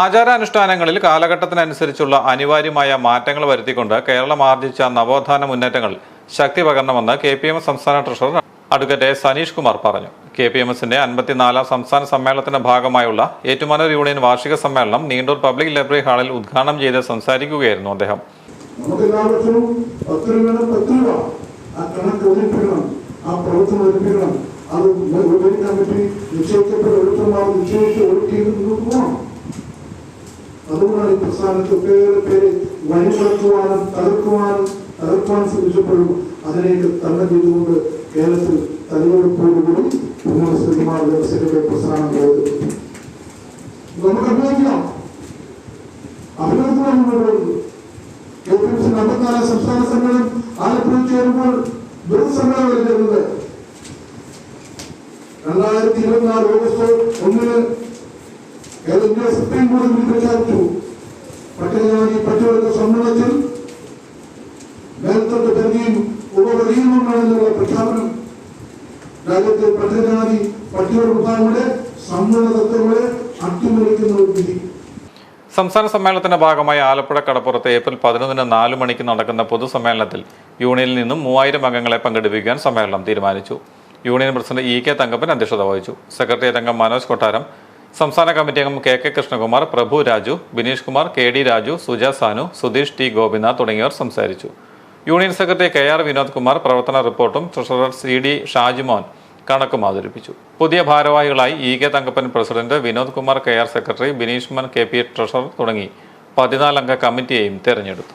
ആചാരാനുഷ്ഠാനങ്ങളിൽ കാലഘട്ടത്തിനനുസരിച്ചുള്ള അനിവാര്യമായ മാറ്റങ്ങൾ വരുത്തിക്കൊണ്ട് കേരളം ആർജിച്ച നവോത്ഥാന മുന്നേറ്റങ്ങൾ ശക്തി പകരണമെന്ന് കെ പി എം സംസ്ഥാന ട്രഷറർ അഡ്വക്കേറ്റ്. സനീഷ് കുമാർ പറഞ്ഞു. കെ പി എം എസിന്റെ അൻപത്തിനാലാം സംസ്ഥാന സമ്മേളനത്തിന്റെ ഭാഗമായുള്ള ഏറ്റുമാനൂർ യൂണിയൻ വാർഷിക സമ്മേളനം നീണ്ടൂർ പബ്ലിക് ലൈബ്രറി ഹാളിൽ ഉദ്ഘാടനം ചെയ്ത് സംസാരിക്കുകയായിരുന്നു അദ്ദേഹം. അത് ഒരു കമ്മിറ്റി നിശ്ചയിക്കപ്പെട്ട ഒരുത്തമാർ നിശ്ചയിച്ച് ഒഴുക്കി മുന്നോട്ട് പോകണം അതുകൊണ്ടാണ് ഈ പ്രസ്ഥാനത്ത് ഒട്ടേറെ പേര് വഴിമുടക്കുവാനും തകർക്കുവാനും തകർക്കുവാൻ ശ്രമിച്ചപ്പോഴും അതിലേക്ക് തരണം ചെയ്തുകൊണ്ട് കേരളത്തിൽ തലയോടൊപ്പോടുകൂടി പുനഃശ്രീമാർ വ്യവസ്ഥയുടെ പ്രസ്ഥാനം പോയത് നമുക്ക് അഭിനയിക്കാം അഭിനന്ദനം കെ പി എം സി അമ്പത്തിനാലാം സംസ്ഥാന സമ്മേളനം ആലപ്പുഴ ചേരുമ്പോൾ സമ്മേളനം ചേരുന്നത് രണ്ടായിരത്തി ഇരുപത്തിനാല് ഓഗസ്റ്റ് ഒന്നിന് ഇന്ത്യ സുപ്രീം കോടതി പ്രഖ്യാപിച്ചു പട്ടികജാതി പട്ടികവർഗ സമ്മേളനത്തിൽ മേൽത്തട്ട് പരിധിയും ഉപപരിയുമെന്നാണെന്നുള്ള പ്രഖ്യാപനം രാജ്യത്തെ പട്ടികജാതി പട്ടികവർഗ വിഭാഗങ്ങളുടെ സമ്മേളന തത്വങ്ങളെ അട്ടിമറിക്കുന്ന ഒരു വിധി. സംസ്ഥാന സമ്മേളനത്തിന്റെ ഭാഗമായി ആലപ്പുഴ കടപ്പുറത്ത് ഏപ്രിൽ പതിനൊന്നിന് നാലു മണിക്ക് നടക്കുന്ന പൊതുസമ്മേളനത്തിൽ യൂണിയനിൽ നിന്നും മൂവായിരം അംഗങ്ങളെ പങ്കെടുപ്പിക്കാൻ സമ്മേളനം തീരുമാനിച്ചു. Union president E K Thankappan അധ്യക്ഷത വഹിച്ചു. സെക്രട്ടേറിയറ്റ് അംഗം മനോജ് കൊട്ടാരം സംസ്ഥാന കമ്മിറ്റി അംഗം K K Krishnakumar Prabhu Raju Bineesh Kumar K D Raju Suja Sanu Sudheesh T Gopinath തുടങ്ങിയവർ സംസാരിച്ചു. Union secretary K R Vinod Kumar പ്രവർത്തന റിപ്പോർട്ടും ട്രഷറർ സി ഡി ഷാജിമോൻ കണക്കും അവതരിപ്പിച്ചു. പുതിയ ഭാരവാഹികളായി E K Thankappan president Vinod Kumar K R secretary Bineesh മൻ K P treasurer തുടങ്ങി പതിനാലംഗ കമ്മിറ്റിയെയും തെരഞ്ഞെടുത്തു.